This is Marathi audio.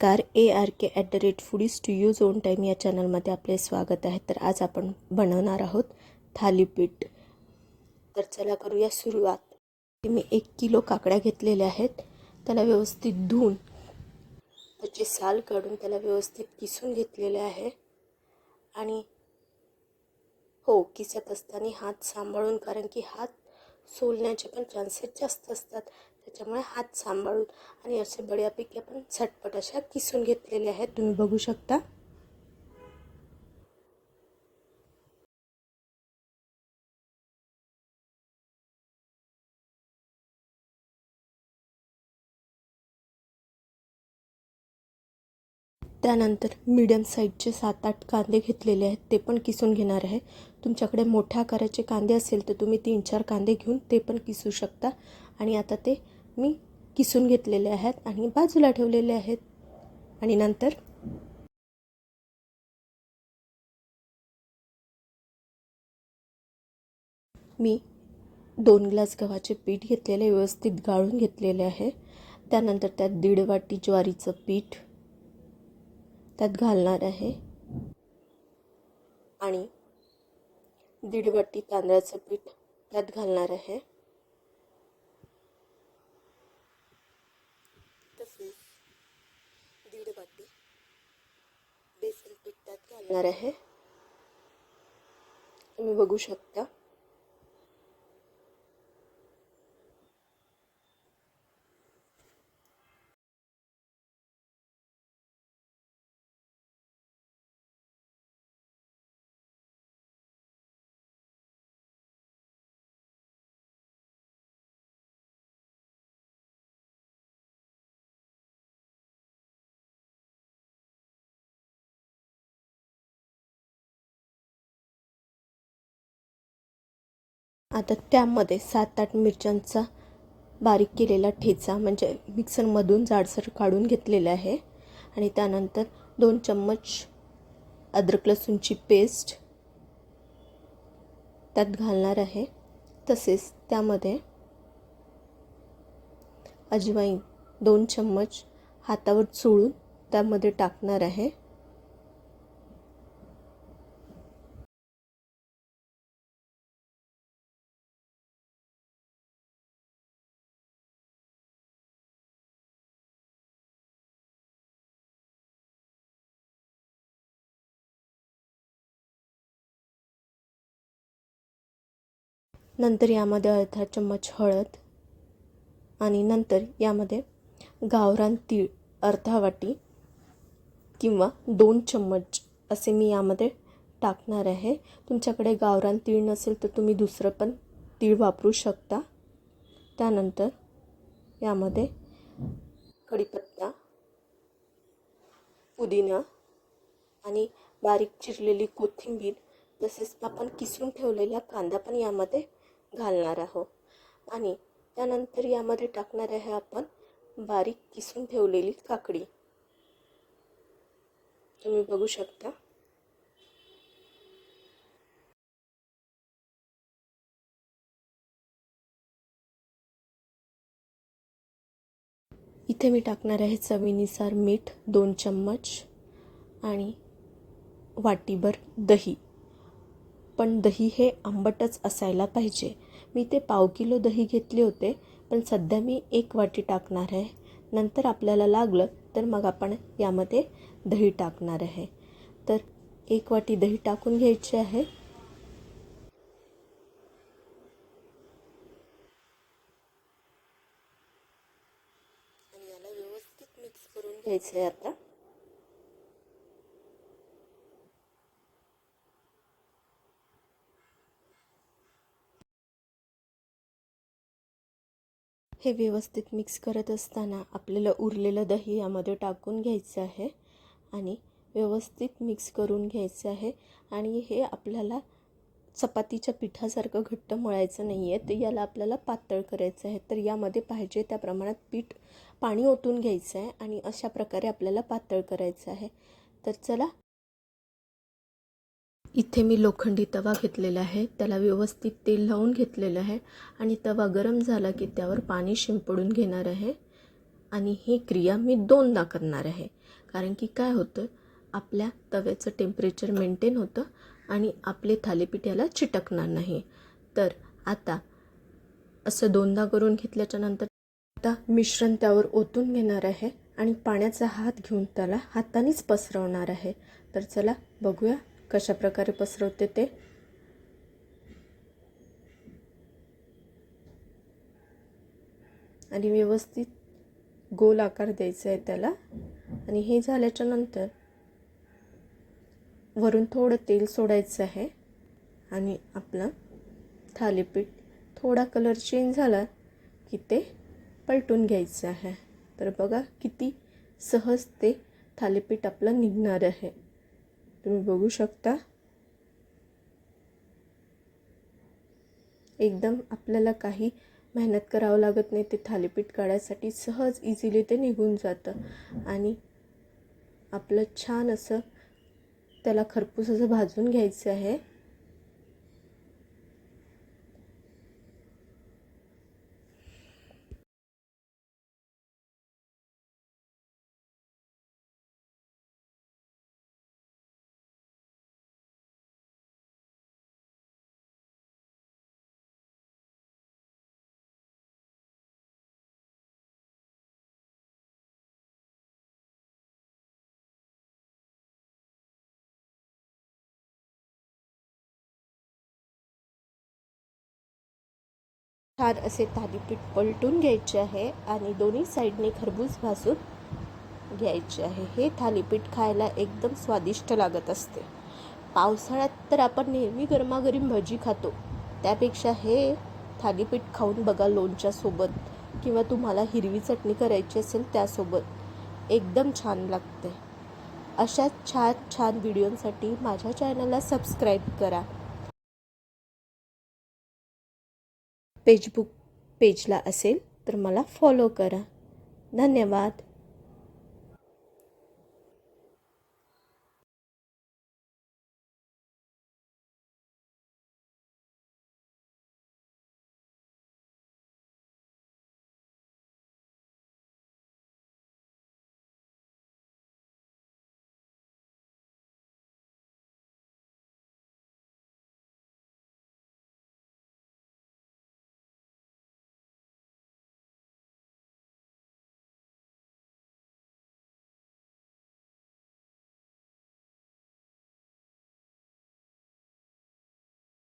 नमस्कार. A R K at the rate foodies to use own time या चॅनलमध्ये आपले स्वागत आहे. तर आज आपण बनवणार आहोत थालीपीठ. तर चला करूया सुरुवात. मी एक किलो काकड्या घेतलेल्या आहेत. त्याला व्यवस्थित धुवून त्याची साल काढून त्याला व्यवस्थित किसून घेतलेले आहे. आणि हो किसत असताना हात सांभाळून कारण की हात सोलण्याचे पण चान्सेस जास्त असतात. त्याच्यामुळे हात सांभाळून आणि असे बड्यापैकी आपण झटपट अशा किसून घेतलेल्या आहेत. तुम्ही बघू शकता. त्यानंतर मीडियम साईजचे सात आठ कांदे घेतलेले आहेत. ते पण किसून घेणार आहे. तुमच्याकडे मोठ्या आकाराचे कांदे असेल तर तुम्ही तीन चार कांदे घेऊन ते पण किसू शकता. आणि आता ते मी किसून घेतलेले आहेत आणि बाजूला ठेवलेले आहेत. आणि नंतर मी दोन ग्लास गव्हाचे पीठ घेतलेले व्यवस्थित गाळून घेतलेले आहे. त्यानंतर त्यात दीड वाटी ज्वारीचं पीठ त्यात घालणार आहे. आणि दीड वाटी तांदळाचं पीठ त्यात घालणार आहे तसेच दीड वाटी बेसन पीठ त्यात आहे. तुम्ही बघू शकता. आता त्यामध्ये सात आठ मिरच्यांचा बारीक केलेला ठेचा म्हणजे मिक्सरमधून जाडसर काढून घेतलेला आहे. आणि त्यानंतर दोन चम्मच अद्रक लसूणची पेस्ट त्यात घालणार आहे. तसेच त्यामध्ये अजवाईन दोन चम्मच हातावर चोळून त्यामध्ये टाकणार आहे. नंतर यामध्ये अर्धा चम्मच हळद आणि नंतर यामध्ये गावरान तीळ अर्धा वाटी किंवा दोन चम्मच असे मी यामध्ये टाकणार आहे. तुमच्याकडे गावरान तीळ नसेल तर तुम्ही दुसरं पण तीळ वापरू शकता. त्यानंतर यामध्ये कढीपत्ता पुदिना आणि बारीक चिरलेली कोथिंबीर तसेच आपण किसून ठेवलेला कांदा पण यामध्ये घालणार आहोत. आणि त्यानंतर यामध्ये टाकणार आहे आपण बारीक किसून ठेवलेली काकडी. तुम्ही बघू शकता. इथे मी टाकणार आहे चवीनुसार मीठ दोन चम्मच आणि वाटीभर दही. पण दही हे आंबटच असायला पाहिजे. मी ते पाव किलो दही घेतले होते पण सध्या मी एक वाटी टाकणार आहे. नंतर आपल्याला लागलं तर मग आपण यामध्ये दही टाकणार आहे. तर एक वाटी दही टाकून घ्यायची आहे. आणि याला व्यवस्थित मिक्स करून घ्यायचं आहे आता. हे व्यवस्थित मिक्स करत असताना आपल्याला उरलेलं दही यामध्ये टाकून घ्यायचं आहे आणि व्यवस्थित मिक्स करून घ्यायचं आहे. आणि हे आपल्याला चपातीच्या पिठासारखं घट्ट मळायचं नाही आहे तर याला आपल्याला पातळ करायचं आहे. तर यामध्ये पाहिजे त्या प्रमाणात पीठ पाणी ओतून घ्यायचं आहे आणि अशा प्रकारे आपल्याला पातळ करायचं आहे. तर चला इथे मी लोखंडी तवा घेतलेला आहे. त्याला व्यवस्थित तेल लावून घेतलेलं आहे. आणि तवा गरम झाला की त्यावर पाणी शिंपडून घेणार आहे. आणि ही क्रिया मी दोनदा करणार आहे. कारण की काय होतं? आपल्या तव्याचं टेम्परेचर मेंटेन होतं आणि आपले थालीपीठ याला चिटकणार नाही. तर आता असं दोनदा करून घेतल्याच्या नंतर आता मिश्रण त्यावर ओतून घेणार आहे. आणि पाण्याचा हात घेऊन त्याला हातानेच पसरवणार आहे. तर चला बघूया कशा प्रकारे पसरवते ते? आणि व्यवस्थित गोल आकार द्यायचा आहे त्याला. आणि हे झाल्याच्यानंतर वरून थोडं तेल सोडायचं आहे. आणि आपलं थालीपीठ थोडा कलर चेंज झाला की ते पलटून घ्यायचं आहे. तर बघा किती सहज ते थालीपीठ आपलं निघणार आहे. तुम्ही बघू शकता. एकदम आपल्याला काही मेहनत करावं लागत नाही ते थालीपीठ काढायसाठी सहज इझिली ते निघून जातं. आणि आपलं छान असं त्याला खरपूस असं भाजून घ्यायचं आहे. छान असे थालीपीठ पलटून घ्यायचे आहे आणि दोन्ही साईडने खरबूज भाजून घ्यायचे आहे. हे थालीपीठ खायला एकदम स्वादिष्ट लागत असते. पावसाळ्यात तर आपण नेहमी गरमागरम भजी खातो. त्यापेक्षा हे थालीपीठ खाऊन बघा लोणच्यासोबत किंवा तुम्हाला हिरवी चटणी करायची असेल त्यासोबत एकदम छान लागते. अशाच छान छान व्हिडिओंसाठी माझ्या चॅनलला सबस्क्राईब करा. फेसबुक पेजला असेल तर मला फॉलो करा. धन्यवाद.